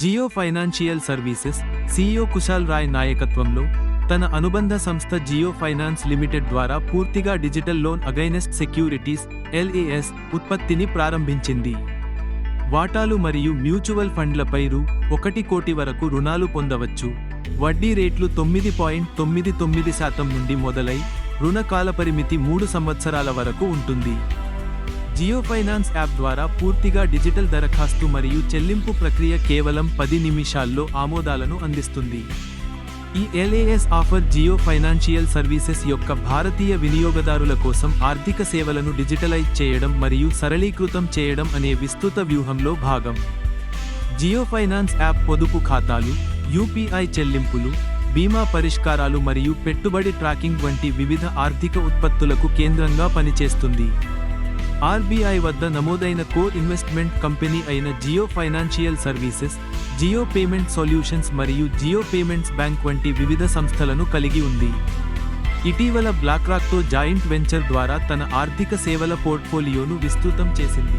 Jio financial services CEO Kushal Rai నాయకత్వంలో తన అనుబంధ సంస్థ జియో ఫైనాన్స్ లిమిటెడ్ ద్వారా పూర్తిగా digital loan against securities LAS ఉత్పత్తిని ప్రారంభించింది. వాటాలు మరియు మ్యూచువల్ ఫండ్లపై రూ. ఒకటి కోటి వరకు రుణాలు పొందవచ్చు. వడ్డీ రేట్లు తొమ్మిది పాయింట్ తొమ్మిది తొమ్మిది శాతం నుండి మొదలై రుణ కాలపరిమితి మూడు సంవత్సరాల వరకు ఉంటుంది. జియో ఫైనాన్స్ యాప్ ద్వారా పూర్తిగా డిజిటల్ దరఖాస్తు మరియు చెల్లింపు ప్రక్రియ కేవలం పది నిమిషాల్లో ఆమోదాలను అందిస్తుంది. ఈ LAS offer Jio financial services యొక్క భారతీయ వినియోగదారుల కోసం ఆర్థిక సేవలను డిజిటలైజ్ చేయడం మరియు సరళీకృతం చేయడం అనే విస్తృత వ్యూహంలో భాగం. జియో ఫైనాన్స్ యాప్ పొదుపు ఖాతాలు యూపీఐ చెల్లింపులు బీమా పరిష్కారాలు మరియు పెట్టుబడి ట్రాకింగ్ వంటి వివిధ ఆర్థిక ఉత్పత్తులకు కేంద్రంగా పనిచేస్తుంది. ఆర్బీఐ వద్ద నమోదైన కో ఇన్వెస్ట్మెంట్ కంపెనీ అయిన Jio financial services Jio payment solutions మరియు జియో పేమెంట్స్ బ్యాంక్ వంటి వివిధ సంస్థలను కలిగి ఉంది. ఇటీవల బ్లాక్రాక్తో జాయింట్ వెంచర్ ద్వారా తన ఆర్థిక సేవల పోర్ట్ఫోలియోను విస్తృతం చేసింది.